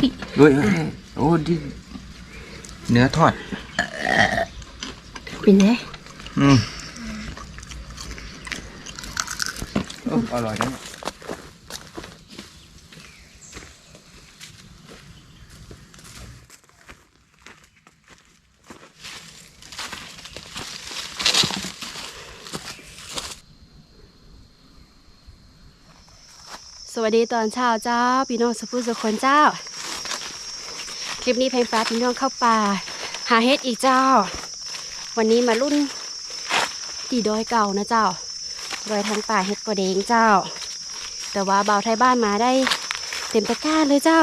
พี่ด้วยโอ้ดิเนื้อทอด เป็นไงอืมโอ้อร่อยนะเนี่ยสวัสดีตอนเช้าเจ้า พี่น้องสุภูสุคนเจ้าค ลิปนี้เพลงฟ้าพี่น้องเข้าป่า หาเฮ็ดอีกเจ้า วันนี้มารุ่นตีดอยเก่านะเจ้าดอยทางป่าเฮ็ดกระเดงเจ้า แต่ว่าเบาวไทยบ้านมาได้เต็มตะกร้าเลยเจ้า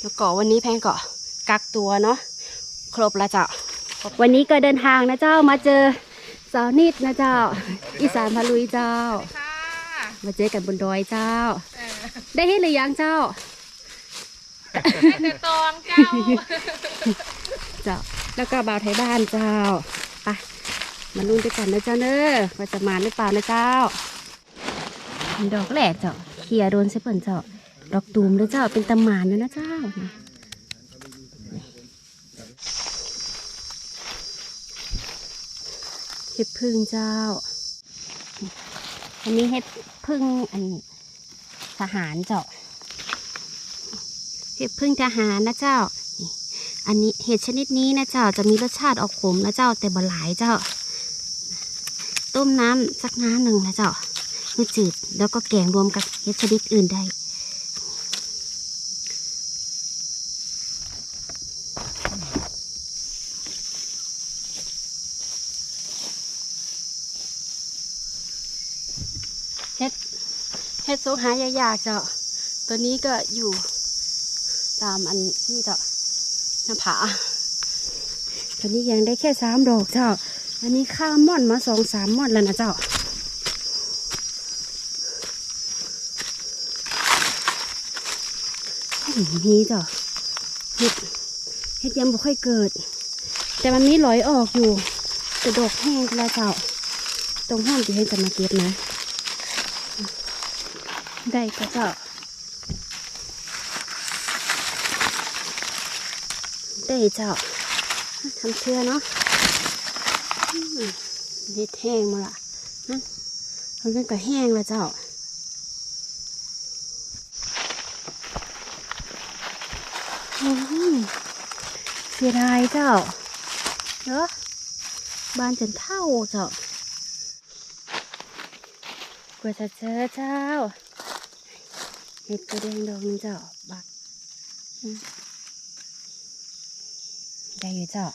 แล้วก็วันนี้แพงก็กักตัวเนาะครบแล้วเจ้า วันนี้ก็เดินทางนะเจ้ามาเจอสาวนิดนะเจ้า อีสานพาลุยเจ้าค่ะมาเจอกันบนดอยเจ้าเออได้เห็นหรือยังเจ้า ได้แต่ตองเจ้า เจ้า แล้วก็บ่าวไทยบ้านเจ้าไปมาลุ้นด้วยกันนะเจ้าเนอะว่าจะมาหรือเปล่านะเจ้า ดอกแหลกเจ้าเคลียร์โดนใช่เปิ่นเจ้า ดอกตูมเด้อเจ้าเป็นตำหมานนะนะเจ้าเห็ดพึ่งเจ้า อันนี้เห็ดพึ่งอันทหารเจ้า เห็ดพึ่งทหารนะเจ้า อันนี้เห็ดชนิดนี้นะเจ้าจะมีรสชาติออกขมนะเจ้าแต่บ่หลายเจ้า ต้มน้ำสักน้ำหนึ่งนะเจ้าให้จืดแล้วก็แกงรวมกับเห็ดชนิดอื่นได้เฮ็ดเฮ็ดโซหายากๆเจ้า ตัวนี้ก็อยู่ ตามอันนี่เจ้าหน้าผาตัวนี้ยังได้แค่สามดอกเจ้า อันนี้ข้ามม่อนมาสองสามม่อนแล้วนะเจ้านี่เจ้าเห็ดเห็ดยังบ่ค่อยเกิด แต่มันมีหลอยออกอยู่แต่ดอกแห้งแล้วเจ้า ตรงห้องที่ให้จะมาเก็บนะ ได้ก็เจ้า ได้เจ้าทำเชื่อเนาะอืมเฮ็ดแห้งมาละนั่นมันก็แห้งแล้วเจ้าอืมเสียดายเจ้าเนอะบ้านจนเท่าเจ้ากว่าจะเจอเจ้าเห็ดกระเด้งดองเจ้าบัก ได้อยู่เจ้า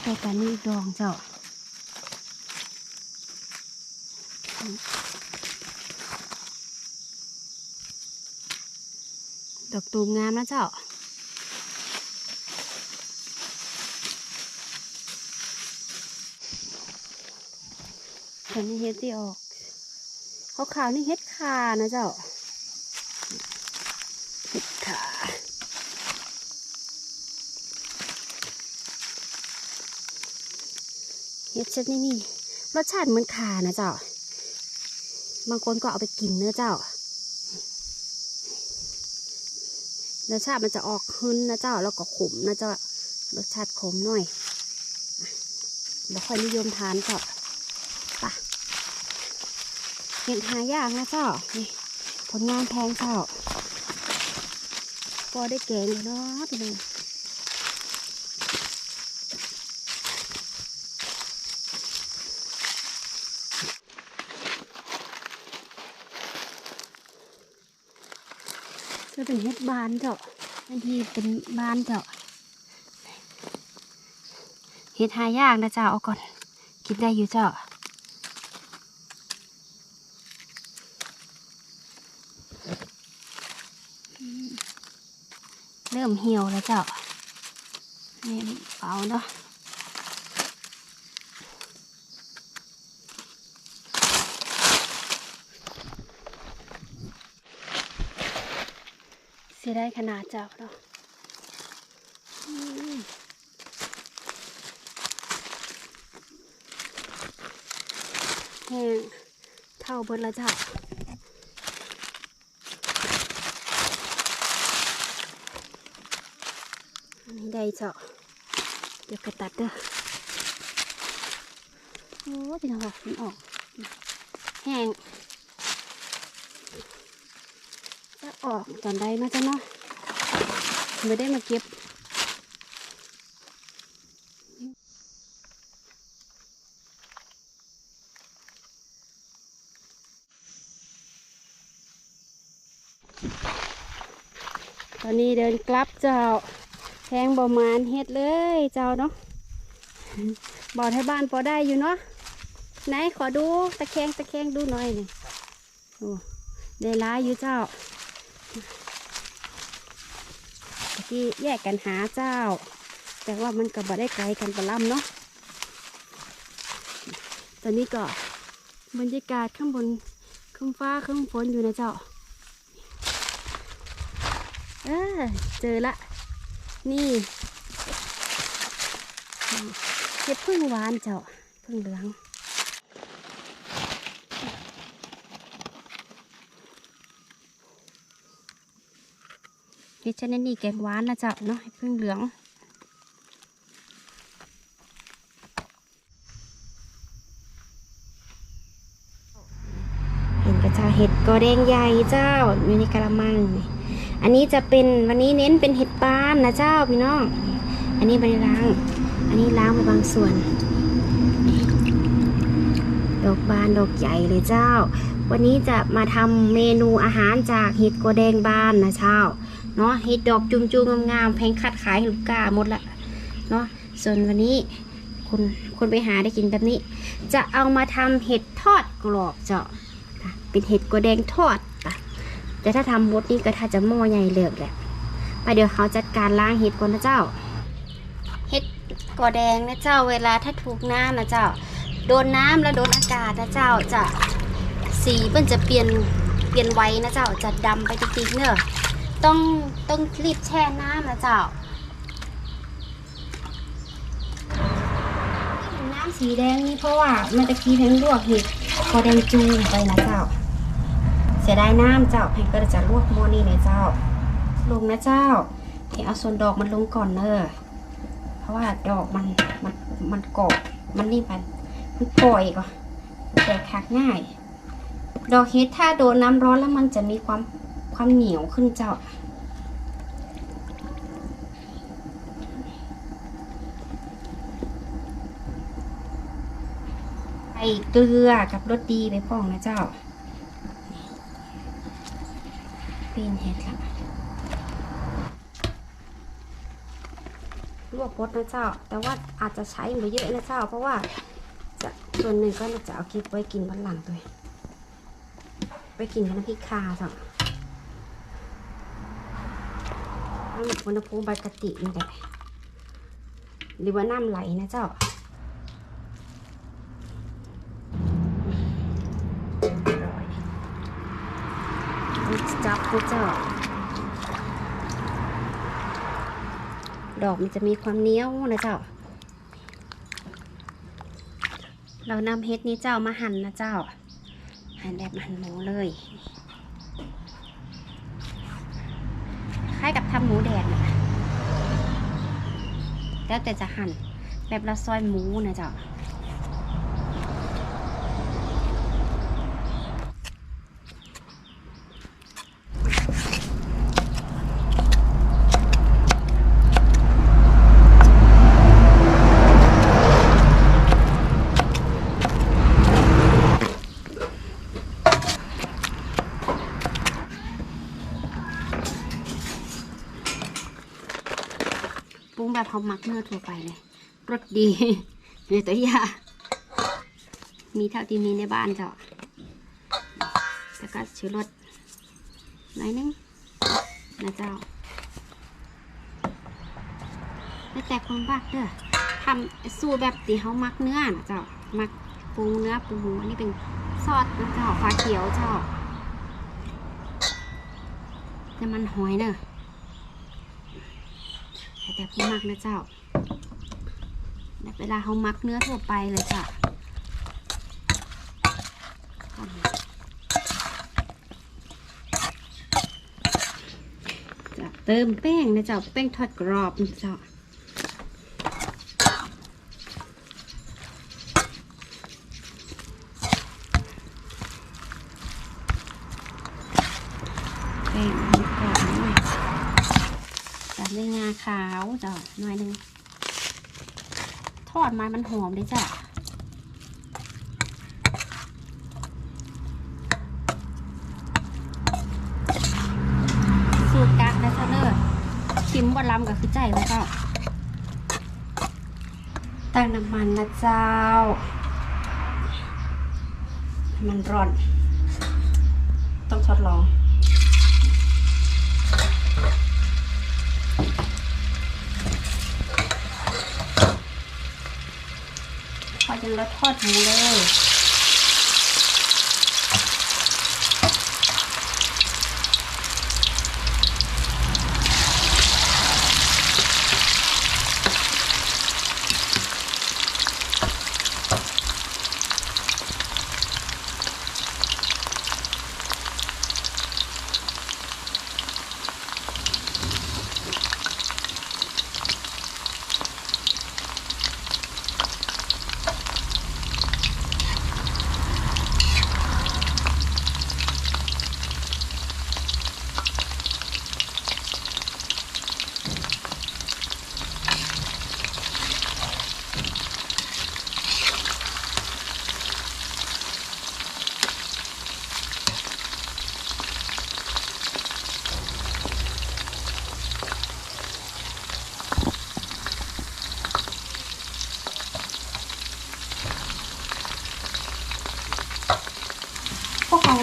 ไปกันนี่ดองเจ้าดอกตูมงามนะเจ้าตอนนี้เฮ็ดที่ออก ขาขาวๆนี่เฮ็ดคานะเจ้าเฮ็ดขาเฮ็ดชนิดนี้รสชาติเหมือนขานะเจ้า บางคนก็เอาไปกินเนื้อเจ้า รสชาติมันจะออกหึ้นนะเจ้า แล้วก็ขมนะเจ้า รสชาติขมหน่อยอะบ่ค่อยนิยมทานเจ้า ห็ดหายากนะเจ้านี่ผลงานแพงเจ้าก็ได้แกงแล้วเนาะพี่น้องจะเป็นเห็ดบานเจ้าบางทีเป็นบานเจ้าเห็ดหายากนะเจ้าเอาก่อน กินได้อยู่เจ้า เริ่มเหี่ยวแล้วเจ้านี่เปล่าเนาะสีได้ขนาดเจ้าเนาะแห้งเท่าเบิดแล้วเจ้า อันนี้ได้เจ้าเดี๋ยวกระตัดเด้อโอ้พี่น้องบอกมันออก แห้งจะออกตอนใดมาจ้ะเนาะไม่ได้มาเก็บตอนนี้เดินกลับเจ้า แพงบมานเฮ็ดเลยเจ้าเนาะบ่อไทยบ้านพอได้อยู่เนาะไหนขอดูตะแคงตะแคงดูหน่อยนี่โอ้ได้ร้ายอยู่เจ้าตะกี้แยกกันหาเจ้า แต่ว่ามันก็บ่ได้ไกลกันปะล่ำเนาะตอนนี้ก็บรรยากาศข้างบนข้างฟ้าข้างฝนอยู่นะเจ้าเออเจอละ นี่เห็ดพึ่งหวานเจ้าพึ่งเหลืองเห็ดชนิดนี้แกงหวานนะเจ้าเนาะเห็ดพึ่งเหลืองเห็นกระจาเห็ดกอแดงใหญ่เจ้าอยู่ในกระมังนี่ อันนี้จะเป็นวันนี้เน้นเป็นเห็ดปานนะเจ้าพี่น้อง อันนี้ไม่ได้ล้าง อันนี้ล้างไปบางส่วน ดอกบานดอกใหญ่เลยเจ้า วันนี้จะมาทำเมนูอาหารจากเห็ดกัวแดงบานนะเจ้า เนาะเห็ดดอกจุ่มๆงามๆแพงคัดขายลูกกาหมดละเนาะ ส่วนวันนี้คนคนไปหาได้กินแบบนี้ จะเอามาทำเห็ดทอดกรอบเจ้า เป็นเห็ดกัวแดงทอด แต่ถ้าทำบดนี่ก็ถ้าจะหม้อใหญ่เลิกแหละไปเดี๋ยวเขาจัดการล้างเห็ดก่อนนะเจ้า เห็ดกอแดงนะเจ้าเวลาถ้าถูกน้ำนะเจ้า โดนน้ำแล้วโดนอากาศนะเจ้าจะสีมันจะเปลี่ยนเปลี่ยนไว้นะเจ้าจะดำไปจริงๆเนอะต้องต้องรีบแช่น้ำนะเจ้าน้ำสีแดงนี่เพราะว่ามื่อตะกี้แพงลวกเห็ดกอแดงจูไปนะเจ้า เสียดายน้ำเจ้าแพงก็จะลวกม้อนี่เลยเจ้า ลงนะเจ้าเห็นเอาส่วนดอกมันลงก่อนเนอะเพราะว่าดอกมันมันมันกรอบมันนี่มันมันปล่อยก่อนแตกหักง่าย ดอกเฮ็ดถ้าโดนน้ำร้อนแล้วมันจะมีความความเหนียวขึ้นเจ้าใส่เกลือกับรสดีไปพ่องนะเจ้า ปีนเห็ดละลวกพดนะเจ้า แต่ว่าอาจจะใช้ไม่เยอะนะเจ้า เพราะว่าจะส่วนหนึ่งก็จะเอาเก็บไว้กินวันหลังตัวไปกินกับน้ำพริกคาเจ้าน้ำอุณหภูมิปกตินี่แหละหรือว่าน้ำไหลนะเจ้า จับนะเจ้า ดอกมันจะมีความเหนี้ยวนะเจ้า เรานำเฮ็ดนี้เจ้ามาหั่นนะเจ้า หั่นแบบหั่นหมูเลยคล้ายกับทำหมูแดดนะแล้วแต่จะหั่นแบบเราซอยหมูนะเจ้า เขามักเนื้อทั่วไปเลยรสดีในตัวยามีเท่าที่มีในบ้านเจ้าแล้วก็ชูรสหน่อยนึงนะเจ้าแล้วแต่คนบ้ากเด้อทำสูตรแบบที่เขามักเนื้อนะเจ้ามักปรุงเนื้อปรุงหมูอันนี้เป็นซอสนะเจ้าฟ้าเขียวเจ้าน้ำมันหอยเนอะ แต่ผู้มักนะเจ้าแต่เวลาเขามักเนื้อทั่วไปเลยจ้ะจะเติมแป้งนะเจ้าแป้งทอดกรอบนะเจ้าแป้งมันกรอบหน่อยจัดด้วยงาขาวเจ้าหน่อยนึงทอดมามันหอมเลยจ้ะสูตรกักนะเจ้าเนอชิมบะลำก็คือใจแล้วเจ้าตั้งน้ำมันนะเจ้าน้ำมันร้อน ต้องทดลอง พอจะลดทอดหมูเลย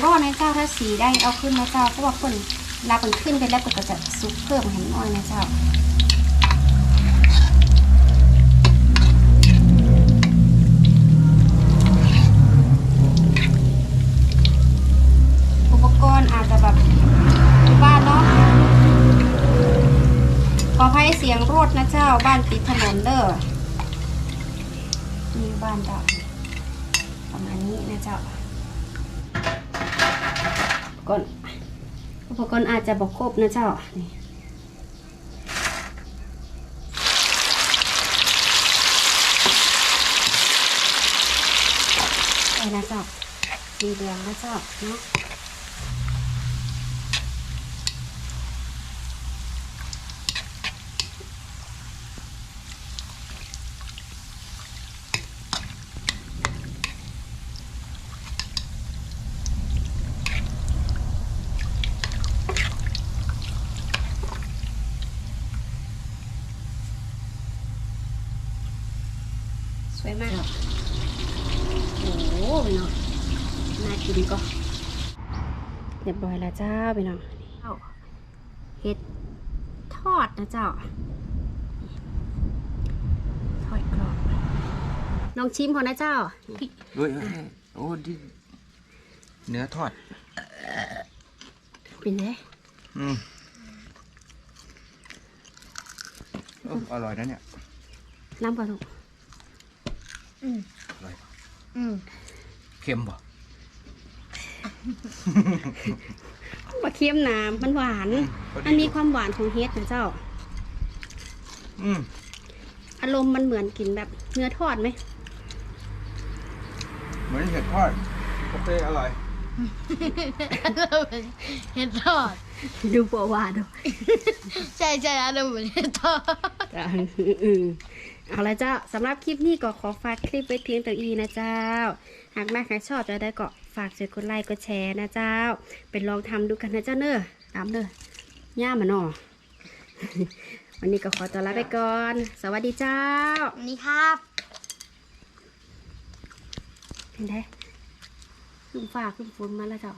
พว กของรอดนะเจ้าถ้าสีได้เอาขึ้นนะเจ้าเพราะว่าคนลาเป็นขึ้นไปแล้วก็จะซุปเพิ่มเห็นน้อยนะเจ้าอุปกรณ์อาจจะแบบอยู่บ้านเนาะขอให้เสียงรถนะเจ้าบ้านติดถนนเด้อนี่บ้านเจ้าประมาณนี้นะเจ้า ก่อนอุปกรณ์อาจจะบอกครบนะเจ้านี่ไปนะเจ้าสีเหลืองนะเจ้าเนาะสวยมาก โอ้โห พี่น้องน่ากินก็เรียบร้อยแล้วเจ้าพี่น้องเอาเห็ดทอดนะเจ้าทอดกรอบลองชิมพอนะเจ้าเฮ้ยเฮ้ยโอ้ดิเนื้อทอด เป็นไงอืมโอ้อร่อยนะเนี่ยน้ำปลาถูกอร่อยอืมเค็มป่ะปลาเค็มน้ำมันหวานพอดีมันมีความหวานของเฮ็ดนะเจ้า อืมอารมณ์มันเหมือนกินแบบเนื้อทอดไหม เหมือนเห็ดทอดโอเคอร่อย เห็ดทอด ดูปัวหวานดูใช่ใช่อารมณ์เหมือนเห็ดทอดจ้ะอืมเอาละเจ้าสำหรับคลิปนี้ก็ขอฝากคลิปไว้เพียงแต่อีนะเจ้า หากมากหากชอบจะได้ก็ฝากช่วยกดไลค์กดแชร์นะเจ้า เป็นลองทำดูกันนะเจ้าเนอะตามเนอะย่ามาหนอวันนี้ก็ขอตัวลาไปก่อน สวัสดีเจ้านี่ครับเห็นไหมขึ้นฟ้าขึ้นฝนมาแล้วเจ้า